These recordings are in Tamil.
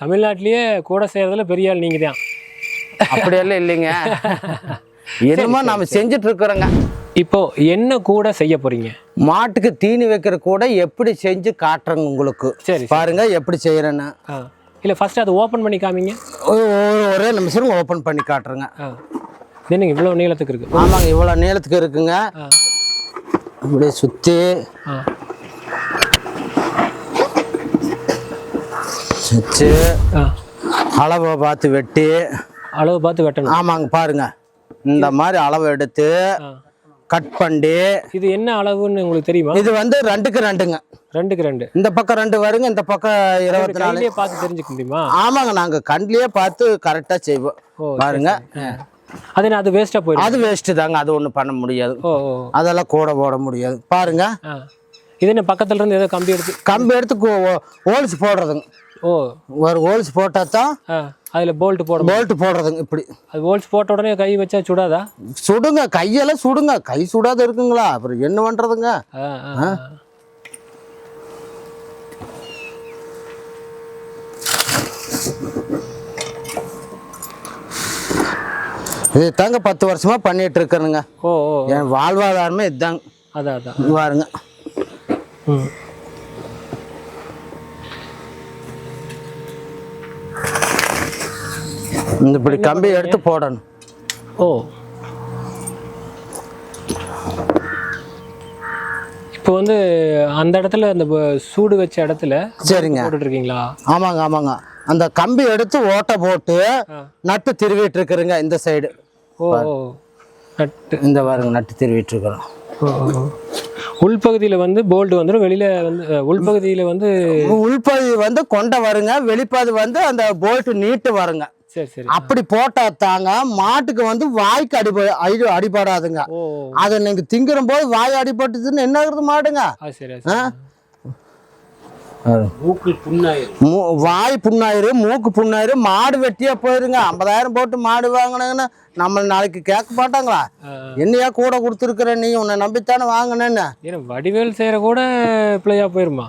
தமிழ்நாட்டிலேயே கூட செய்யறதுல பெரிய ஆள் நீங்க தான். அப்படியெல்லாம் இல்லைங்க. என்னமோ நம்ம செஞ்சுட்டு இருக்கிறோங்க. இப்போ என்ன கூட செய்ய போறீங்க? மாட்டுக்கு தீனி வைக்கிற கூட எப்படி செஞ்சு காட்டுறேங்க உங்களுக்கு. சரி, பாருங்க எப்படி செய்யறேன்னு இல்லை ஃபர்ஸ்ட் அதை ஓப்பன் பண்ணி காமிங்க. ஒரு ஒரு- நிமிஷம் ஓப்பன் பண்ணி காட்டுறேங்க. என்னங்க இவ்வளோ நீளத்துக்கு இருக்கு? ஆமாங்க இவ்வளோ நீளத்துக்கு இருக்குங்க. ஆ. இப்படியே சுற்றி வச்சு அளவை பார்த்து வெட்டி அளவு பார்த்து வெட்டணும் ஆமாங்க பாருங்க இந்த மாதிரி அளவு எடுத்து கட் பண்ணி இது என்ன அளவுன்னு உங்களுக்கு தெரியுமா இது வந்து ரெண்டுக்கு ரெண்டுங்க ரெண்டுக்கு ரெண்டு இந்த பக்கம் ரெண்டு வருங்க இந்த பக்கம் இருபத்தி நாலு பார்த்து தெரிஞ்சுக்க முடியுமா ஆமாங்க நாங்க கண்ணிலேயே பார்த்து கரெக்டா செய்வோம் பாருங்க அது அது வேஸ்ட்டாக போயிடும் அது வேஸ்ட் தாங்க அது ஒண்ணும் பண்ண முடியாது அதெல்லாம் கூட போட முடியாது பாருங்க இது என்ன பக்கத்துல இருந்து ஏதோ கம்பி எடுத்து கம்பி எடுத்து ஹோல்ஸ் போடுறதுங்க ஓ. ஒரு ஹோல்ஸ் போட்டா தான் அதில் போல்ட் போட போல்ட் போடுறதுங்க இப்படி. அது போல்ட் போட்ட உடனே கை வச்சா சுடாதா? சுடுங்க கையெல்லாம் சுடுங்க. கை சுடாத இருக்குங்களா? அப்புறம் என்ன ஆ இது தாங்க பத்து வருஷமா பண்ணிட்டு இருக்கிறேங்க ஓ என் வாழ்வாதாரமே இதுதாங்க அதான் அதான். பாருங்க. ம். இந்த இப்படி கம்பி எடுத்து போடணும். ஓ. இப்போ வந்து அந்த இடத்துல அந்த சூடு வச்ச இடத்துல சரிங்க. போட்டுட்டு இருக்கீங்களா ஆமாங்க ஆமாங்க. அந்த கம்பி எடுத்து ஓட்டை போட்டு. நட்டு திருவிட்டு இருக்கிறேங்க இந்த சைடு. ஓ நட்டு. இந்த பாருங்க நட்டு திருவிட்டு இருக்கிறோம். உள்பகுதியில வந்து போல்ட் வந்துடும் வெளியில வந்து உள்பகுதியில வந்து உள்பகுதி வந்து கொண்டை வருங்க வெளிப்பாது வந்து அந்த போல்ட் நீட்டு வருங்க. சரி சரி. அப்படி போட்டா தாங்க மாட்டுக்கு வந்து வாய்க்கு அடிப அடி அடிபடாதுங்க. அதை நீங்க திங்கிற போது வாய் அடிபட்டுச்சுன்னு என்ன ஆகுறது மாடுங்க? வாய் புண்ணாயிரு மூக்கு புண்ணாயிரு மாடு வெட்டியா போயிருங்க. ஐம்பதாயிரம் போட்டு மாடு வாங்கினீங்கன்னா நம்ம நாளைக்கு கேட்க மாட்டாங்களா? என்னையா கூட கொடுத்துருக்குற நீ? உன்னை நம்பித்தானே வாங்கினேன்னு. வடிவேல் செய்யற கூட பிள்ளையா போயிருமா?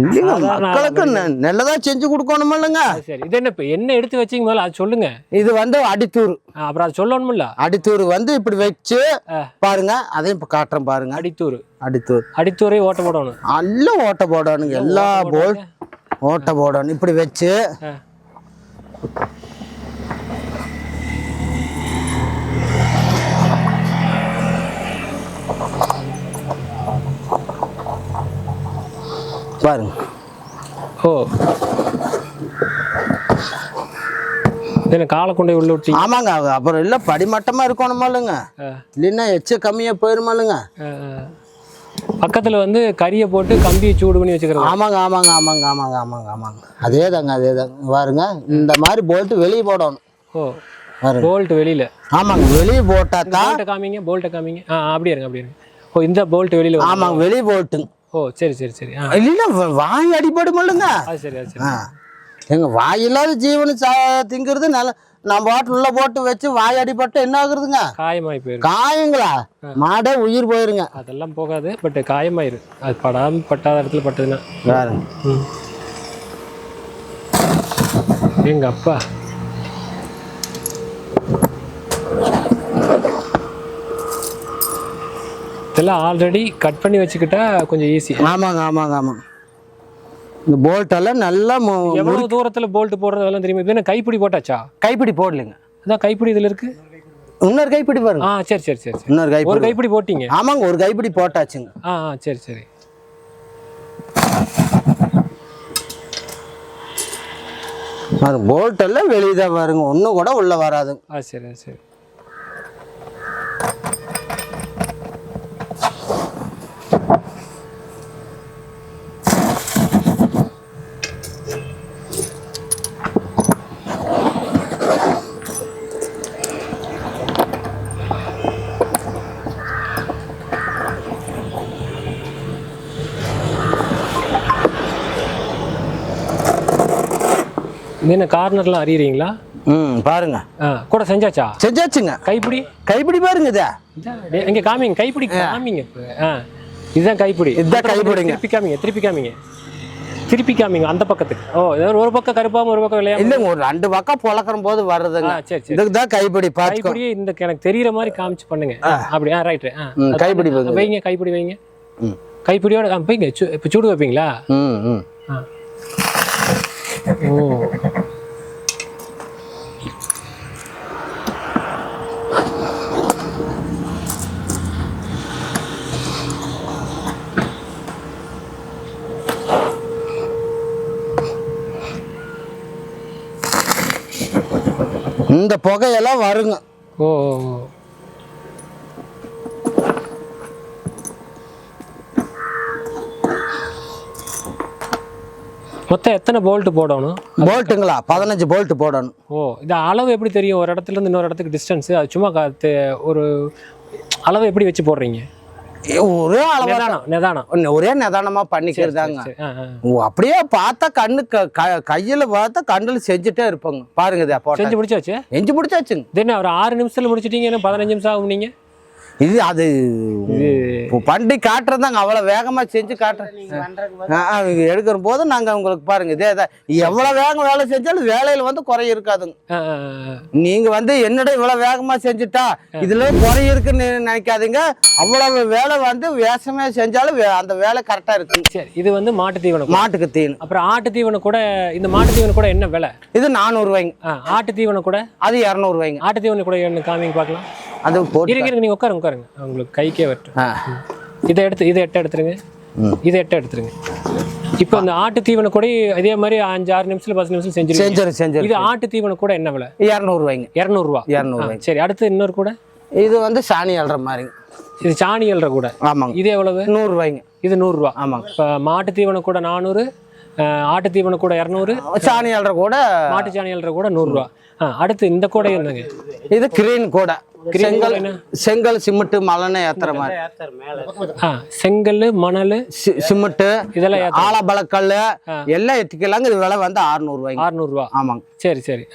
இல்லைங்க, மக்களுக்கு நல்லதா செஞ்சு கொடுக்கணும் இல்லைங்க? சரி. இது என்ன இப்போ என்ன எடுத்து வச்சீங்க முதல்ல? அது சொல்லுங்க. இது வந்து அடித்தூர் அப்புறம் அது சொல்லணும்ல? அடித்தூர் வந்து இப்படி வச்சு. பாருங்க. அதையும் இப்ப காட்டுறேன் பாருங்க. அடித்தூர் அடித்தூர் அடித்தூரே ஓட்ட போடணும். நல்ல ஓட்டை போடணுங்க. எல்லா போல் ஓட்டை போடணும். இப்படி வச்சு பாருங்க. ஓ. என்ன காலை கொண்டு போய் உள்ள விட்டீங்க? ஆமாங்க அப்புறம் இல்லை படிமட்டமா இருக்கணுமா இல்லைங்க இல்லைன்னா எச்ச கம்மியா போயிருமா இல்லைங்க ஆ, ஆ. பக்கத்துல வந்து கறியை போட்டு கம்பியை சூடு பண்ணி வச்சுக்கிறது. ஆமாங்க ஆமாங்க ஆமாங்க ஆமாங்க ஆமாங்க ஆமாங்க. அதே தாங்க அதே தாங்க பாருங்க இந்த மாதிரி போல்ட்டு வெளியே போடணும். ஓ. பாருங்க. போல்ட் வெளியில. ஆமாங்க வெளியே போட்டா தான் காமிங்க போல்ட்டை காமிங்க. ஆ அப்படியே இருங்க அப்படியே இருங்க. ஓ இந்த போல்ட் வெளியில ஆமாங்க வெளியே போட்டுங்க ஓ சரி சரி சரி. இல்லைன்னா வ- வாய் அடிபடும் இல்லைங்க. அது சரி அது சரி. ஆ. எங்க வாய் இல்லாத ஜீவனு சா திங்கிறது நல்ல நம்ம பாட்டு உள்ள போட்டு வச்சு வாய் அடிபட்டு என்ன ஆகுறதுங்க காயமாயி போயிரும். காயங்களா? மாடே உயிர் போயிருங்க. அதெல்லாம் போகாது பட் காயமாயிரு அது படாம பட்டாத இடத்துல பட்டதுன்னா. ம். எங்க அப்பா இதெல்லாம் ஆல்ரெடி கட் பண்ணி வச்சுக்கிட்டா கொஞ்சம் ஈஸி ஆமாங்க ஆமாங்க ஆமாங்க. இந்த போல்ட் எல்லாம் நல்லா எவ்வளவு தூரத்துல போல்ட் போடுறது அதெல்லாம் தெரியுமா? இது என்ன கைப்பிடி போட்டாச்சா? கைப்பிடி போடலைங்க. அதான் கைப்பிடி இதுல இருக்கு. இன்னொரு கைப்பிடி பாருங்க. ஆ சரி சரி சரி இன்னொரு ஒரு கைப்பிடி கைப்பிடி போட்டீங்க. ஆமாங்க ஒரு கைப்பிடி போட்டாச்சுங்க. ஆ ஆ சரி சரி. அது போல்ட் எல்லாம் வெளியே தான் பாருங்க ஒன்றும் கூட உள்ள வராதுங்க. ஆ சரி சரி. என்ன கார்னர்லாம் அறியறீங்களா? ம் பாருங்க. கூட செஞ்சாச்சா? செஞ்சாச்சுங்க. கைப்பிடி? கைப்பிடி பாருங்க இதா. இங்க காமிங்க கைப்பிடி காமிங்க இதுதான் கைப்பிடி. இதுதான் கைப்பிடிங்க. திருப்பி காமிங்க திருப்பி காமிங்க. திருப்பி காமிங்க அந்த பக்கத்துக்கு. ஓ ஏதாவது ஒரு பக்கம் கருப்பாம ஒரு பக்கம் விளையாம இல்லைங்க ஒரு ரெண்டு பக்கம் புழக்கிற போது ஆ வருதுங்க சரி சரி. இதுக்கு தான் கைப்பிடி கைப்பிடியே இந்த எனக்கு தெரியற மாதிரி காமிச்சு பண்ணுங்க. அப்படி ஆ ரைட் கைப்பிடி வைங்க. கைப்பிடி வைங்க. கைப்பிடியோட வைங்க இப்ப சூடு வைப்பீங்களா? ம் ம். ஓ. இந்த புகையெல்லாம் வருங்க. ஓ. மொத்தம் எத்தனை போல்ட் போடணும்? போல்ட்டுங்களா பதினஞ்சு போல்ட் போடணும். ஓ இது அளவு எப்படி தெரியும்? ஒரு இடத்துல இருந்து இன்னொரு இடத்துக்கு டிஸ்டன்ஸ் அது சும்மா ஒரு அளவு எப்படி வச்சு போடுறீங்க? ஒரே அளவா நிதானம் ஒரே நிதானமா பண்ணிக்கிறதாங்க. அப்படியே பார்த்தா கண்ணு கையில பார்த்தா கண்ணுல செஞ்சுட்டே இருப்பாங்க. பாருங்க செஞ்சு முடிச்சாச்சு? செஞ்சு பிடிச்சாச்சுங்க இது என்ன ஒரு ஆறு நிமிஷத்துல முடிச்சிட்டீங்க பதினஞ்சு நிமிஷம் ஆகும் நீங்க? இது அது பண்டி காட்டுறதாங்க அவ்வளவு வேகமா செஞ்சு காட்டுறேன் எடுக்கிற போது நாங்க உங்களுக்கு பாருங்க. இதே தான். எவ்வளவு வேகம் வேலை செஞ்சாலும் வேலையில வந்து குறை இருக்காதுங்க. ஆ, ஆ, ஆ. நீங்க வந்து என்னடா இவ்வளவு வேகமா செஞ்சுட்டா? இதுல குறை இருக்குன்னு நினைக்காதீங்க. அவ்வளவு வேலை வந்து வேஷமே செஞ்சாலும் வே- அந்த வேலை கரெக்டா இருக்கு சரி இது வந்து மாட்டு தீவனம் மாட்டுக்கு தீனு அப்புறம் ஆட்டு தீவனம் கூட இந்த மாட்டு தீவனம் கூட என்ன விலை? இது நானூறு ரூபாய்ங்க. ஆ, ஆட்டு தீவனம் கூட? அது இரநூறு ரூபாய்ங்க. ஆட்டு தீவனம் கூட என்ன காமிங்க பார்க்கலாம். அது போட்டு இருங்க இருங்க நீங்க உட்காருங்க உட்காருங்க. உங்களுக்கு கைக்கே வரட்டும். இதை எடுத்து இதை எட்ட எடுத்துருங்க. இதை எட்ட எடுத்துருங்க. இப்போ இந்த ஆட்டு தீவனம் கூட இதே மாதிரி அஞ்சு ஆறு நிமிஷத்துல பத்து நிமிஷம் செஞ்சிருவீங்க. செஞ்சிரு செஞ்சிரு இது ஆட்டு தீவனம் கூட என்ன விலை? இரநூறு ரூபாய்ங்க இரநூறுவா. இரநூறு ரூபாய்ங்க சரி அடுத்து இன்னொரு கூட? இது வந்து சாணி அல்ற மாதிரிங்க இது சாணி எழுற கூட. ஆமாங்க. இது எவ்வளவு? நூறு ரூபாய்ங்க இது நூறுரூவா ஆமாங்க. இப்போ மாட்டு தீவனம் கூட நானூறு ஆட்டு தீவனம் கூட இரநூறு. சாணி அல்ற கூட மாட்டு சாணி எழுற கூட நூறுரூவா அடுத்து இந்த கூட என்னங்க? இது கிரீன் கூட. செங்கல்? செங்கல் சிமெண்ட் மலனை ஏத்துற மாதிரி. செங்கல் மணல் சிமெண்ட் இதெல்லாம் ஆலபலக்கல் எல்லாம் எத்திக்கலாங்க இது விலை வந்து அறுநூறு ரூபாய்ங்க அறுநூறுவா ஆமாங்க. சரி சரி.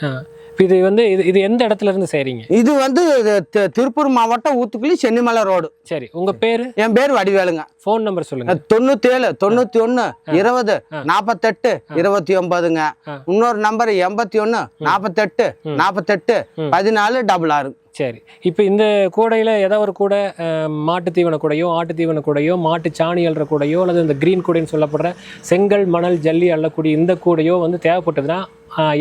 இது வந்து இது இது எந்த இடத்துல இருந்து செய்றீங்க? இது வந்து இது தி- திருப்பூர் மாவட்டம் ஊத்துக்குழி சென்னிமலை ரோடு. சரி உங்க பேரு? என் பேர் வடிவேலுங்க. ஃபோன் நம்பர் சொல்லுங்க. தொண்ணூத்தி ஏழு தொண்ணூத்தி ஒண்ணு இருபது நாப்பத்தெட்டு இருபத்தி ஒன்பதுங்க ஆ. இன்னொரு நம்பர் எண்பத்தி ஒண்ணு நாப்பத்தெட்டு நாப்பத்தெட்டு பதினாலு டபுள் ஆறு. சரி. இப்போ இந்த கூடையில் ஏதோ ஒரு கூடை அஹ், மாட்டு தீவன கூடையோ ஆட்டு தீவன கூடையோ மாட்டு சாணி அள்ளுற கூடையோ அல்லது இந்த க்ரீன் கூடைன்னு சொல்லப்படுற செங்கல் மணல் ஜல்லி அள்ளக்கூடிய இந்த கூடையோ வந்து தேவைப்பட்டதுன்னா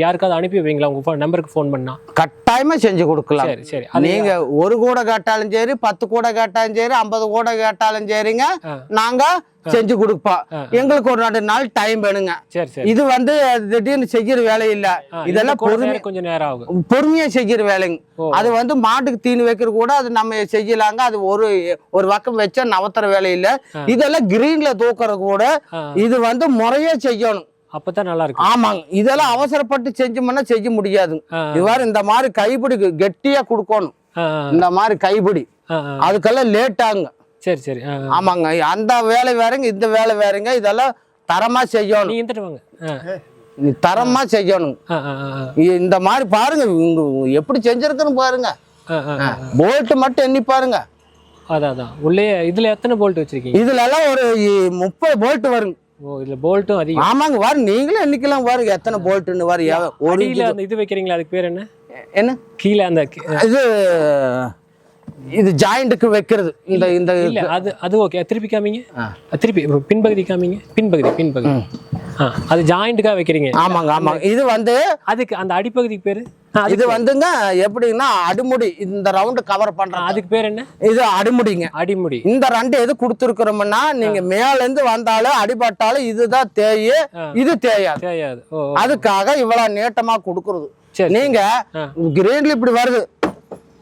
யாருக்காவது அனுப்பி வைங்களா ஃபோன் நம்பருக்கு ஃபோன் பண்ணா? கட்டாயமா செஞ்சு கொடுக்கலாம். சரி சரி. நீங்க ஒரு கூடை கேட்டாலும் சரி பத்து கூடை கேட்டாலும் சரி ஐம்பது கூடை கேட்டாலும் சரிங்க. நாங்க செஞ்சு கொடுப்போம். எங்களுக்கு ஒரு ரெண்டு நாள் டைம் வேணுங்க. இது வந்து திடீர்னு செய்யற வேலை இல்ல. இதெல்லாம் பொறுமை கொஞ்சம் நேரம் ஆகும். பொறுமையா செய்யற வேலைங்க. அது வந்து மாட்டுக்கு தீனி வைக்கிற கூட அது நம்ம செய்யலாங்க. அது ஒரு ஒரு பக்கம் வச்சா நவத்துற வேலை இல்ல. இதெல்லாம் கிரீன்ல தூக்குற கூட இது வந்து முறையா செய்யணும். அப்பதான் நல்லா இருக்கும் ஆமாங்க. இதெல்லாம் அவசரப்பட்டு செஞ்சோம்னா செய்ய முடியாதுங்க ஆ, இவ்வாறு இந்த மாதிரி கைப்பிடி கெட்டியா கொடுக்கணும். இந்த மாதிரி கைப்பிடி. அதுக்கெல்லாம் லேட் ஆகுங்க சரி. சரி. ஆமாங்க. அந்த வேலை வேறங்க இந்த வேலை வேறங்க இதெல்லாம் தரமா செய்யணும். இருந்துட்டு வாங்க. தரமா செய்யணும். இந்த மாதிரி பாருங்க எப்படி செஞ்சிருக்குன்னு பாருங்க. போல்ட் மட்டும் எண்ணி பாருங்க. அதான் அதான். உள்ளே இதுல எத்தனை போல்ட் வச்சிருக்கீங்க? இதுல எல்லாம் ஒரு முப்பது போல்ட் வருங்க ஓ இதுல போல்ட்டும் அதிகம். ஆமாங்க வாரு நீங்களும் எண்ணிக்கலாம் பாருங்க எத்தனை போல்ட்டுன்னு வாரு ஒரு அந்த இது வைக்கிறீங்களா அதுக்கு பேர் என்ன? என்ன? கீழே அந்த இது இது ஜாயிண்ட்டுக்கு வைக்கிறது இந்த இந்த அது அது ஓகே திருப்பி காமிங்க. திருப்பி பின்பகுதி காமிங்க பின்பகுதி பின்பகுதி. ஆ அது ஜாயிண்ட்டுக்காக வைக்கிறீங்க. ஆமாங்க ஆமாங்க. இது வந்து அதுக்கு அந்த அடிப்பகுதிக்கு பேரு? இது வந்துங்க எப்படின்னா அடிமுடி. இந்த ரவுண்டு கவர் ஆ, பண்றாங்க அதுக்கு பேர் என்ன? இது அடிமுடிங்க. அடிமுடி. இந்த ரெண்டு எது கொடுத்துருக்குறோம்னா நீங்க மேல இருந்து வந்தாலும் அடிபட்டாலும் இதுதான் தேயு. இது தேயாது. ஓ. அதுக்காக இவ்வளவு நீட்டமா கொடுக்கறது. நீங்க. கிரீன்ல இப்படி வருது.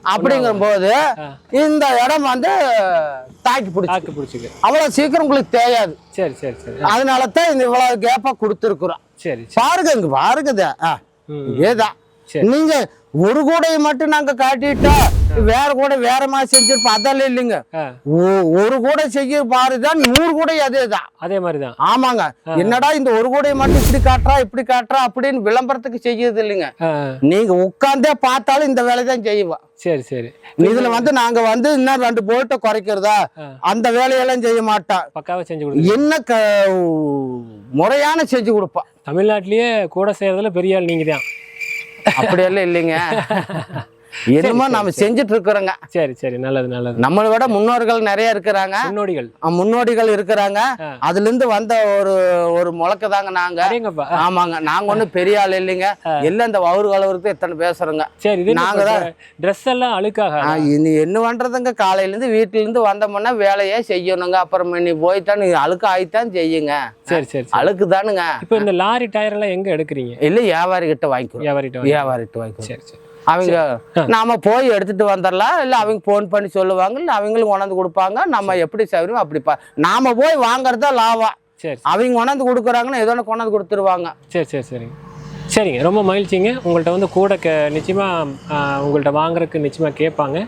அப்படிங்கிற போது. இந்த இடம் வந்து தாக்கி பிடிச்சி. பிடிச்சிக்க அவ்வளவு சீக்கிரம் உங்களுக்கு தேயாது. சரி சரி சரி. அதனால தான் இந்த இவ்வளவு கேப்பா கொடுத்துருக்குறோம். சரி பாருங்க இங்க பாருங்க இத. நீங்க ஒரு கூடையை மட்டும் நாங்க காட்டிட்டா வேற கூட வேற மாதிரி செஞ்சிருப்போம். அதெல்லாம் இல்லைங்க. ஒரு கூட செய்ய பாருதான் நூறு கூட அதே தான் அதே மாதிரி தான் ஆமாங்க என்னடா இந்த ஒரு கூடையை மட்டும் இப்படி காட்டுறா இப்படி காட்டுறா அப்படின்னு விளம்பரத்துக்கு செய்யறது இல்லைங்க. நீங்க உட்கார்ந்தே பார்த்தாலும் இந்த வேலை தான் செய்வோம் சரி. சரி இதுல வந்து நாங்க வந்து இன்னும் ரெண்டு போல்ட்டை குறைக்கிறதா. அந்த வேலையெல்லாம் செய்ய மாட்டோம் பக்காவா செஞ்சு கொடுங்க. என்ன முறையான செஞ்சு கொடுப்போம் தமிழ்நாட்டிலேயே கூட செய்யறதுல பெரிய ஆள் நீங்க தான் அப்படியெல்லாம் இல்லைங்க. என்னமோ நம்ம செஞ்சுட்டு இருக்கிறோங்க சரி சரி நல்லது நல்லது. நம்மளை விட முன்னோர்கள் நிறைய இருக்கிறாங்க. முன்னோடிகள். முன்னோடிகள் இருக்கிறாங்க. அதுல இருந்து வந்த ஒரு ஒரு முழக்க தாங்க நாங்க. ஆமாங்க. நாங்க ஒண்ணும் பெரிய ஆள் இல்லைங்க. எல்லாம் இந்த வவுறு கலவரத்து எத்தனை பேசுறோங்க. சரி நாங்க ட்ரெஸ் எல்லாம் அழுக்காக இனி என்ன பண்றதுங்க? காலையில இருந்து வீட்டுல இருந்து வந்தோம்னா வேலையே செய்யணுங்க. அப்புறம் நீ போய்த்தான் நீ அழுக்கு ஆயித்தான் செய்யுங்க. சரி சரி சரி. அழுக்கு தானுங்க இப்போ இந்த லாரி டயர் எல்லாம் எங்க எடுக்கிறீங்க? இல்ல வியாபாரி கிட்ட வாங்கிக்கிறோம். வியாபாரிட்ட வாங்கி- வியாபாரிட்டு வாங்கிக்கிறோம். சரி சரி. அவங்க நாம போய் எடுத்துட்டு வந்துடலாம் இல்ல அவங்க ஃபோன் பண்ணி சொல்லுவாங்க? இல்ல அவங்களும் கொண்டாந்து கொடுப்பாங்க? நம்ம எப்படி சௌகரியம் அப்படி நாம போய் வாங்குறது லாபம். சரி அவங்க கொண்டாந்து கொடுக்குறாங்கன்னா ஏதோ ஒண்ணு கொண்டாந்து கொடுத்துருவாங்க. சரி சரி சரிங்க. சரிங்க ரொம்ப மகிழ்ச்சிங்க. உங்கள்கிட்ட வந்து கூட க நிச்சயமாக உங்கள்கிட்ட வாங்குறதுக்கு நிச்சயமாக கேட்பாங்க.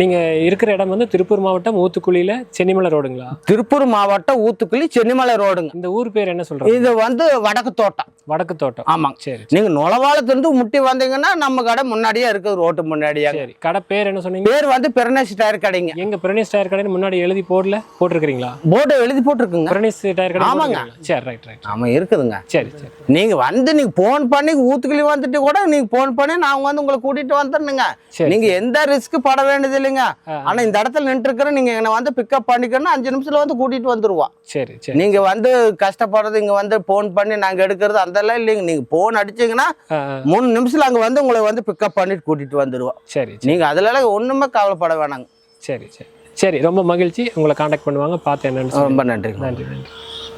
நீங்கள் இருக்கிற இடம் வந்து திருப்பூர் மாவட்டம் ஊத்துக்குழியில் சென்னிமலை ரோடுங்களா? திருப்பூர் மாவட்டம் ஊத்துக்குழி சென்னிமலை ரோடுங்க. இந்த ஊர் பேர் என்ன சொல்கிறாங்க இது வந்து வடக்கு தோட்டம். வடக்கு தோட்டம். ஆமாங்க. சரி நீங்க நுளவாளத்திலிருந்து முட்டி வந்தீங்கன்னா நம்ம கடை முன்னாடியே இருக்குது ரோட்டு முன்னாடியே. சரி கடை பேர் என்ன சொன்னீங்க? பேர் வந்து பிரணேஷ் டயர் கடைங்க. எங்க பிரனேஷ் டயர் கடைன்னு முன்னாடி எழுதி போடல போட்டிருக்கிறீங்களா? போர்டு எழுதி போட்டிருக்குங்க. பிரனேஷ் டயர் கடை ஆமாங்க. சரி ரைட் ரைட் ஆமா இருக்குதுங்க. சரி சரி. நீங்க வந்து நீங்க போன் பண்ணி ஊத்துக்குழி வந்துட்டு கூட நீங்க போன் பண்ணி நாங்க வந்து உங்களை கூட்டிட்டு வந்துடணுங்க நீங்க எந்த ரிஸ்க் பட வேண்டியது இல்லைங்க. ஆனா இந்த இடத்துல நின்று இருக்கிற நீங்க என்னை வந்து பிக்கப் பண்ணிக்கணும் அஞ்சு நிமிஷத்துல வந்து கூட்டிட்டு வந்துருவோம் சரி சரி. நீங்க வந்து கஷ்டப்படுறது இங்க வந்து போன் பண்ணி நாங்க எடுக்கிறது அதெல்லாம் இல்லைங்க. நீங்க போன் அடிச்சீங்கன்னா. மூணு நிமிஷத்துல அங்க வந்து உங்களை வந்து பிக்கப் பண்ணிட்டு கூட்டிட்டு வந்துருவோம் சரி நீங்க அதுல ஒண்ணுமே கவலைப்பட வேணாங்க. சரி சரி. சரி ரொம்ப மகிழ்ச்சி. உங்களை காண்டாக்ட் பண்ணுவாங்க. பார்த்து என்னன்னு. ரொம்ப நன்றிங்க. நன்றி நன்றி.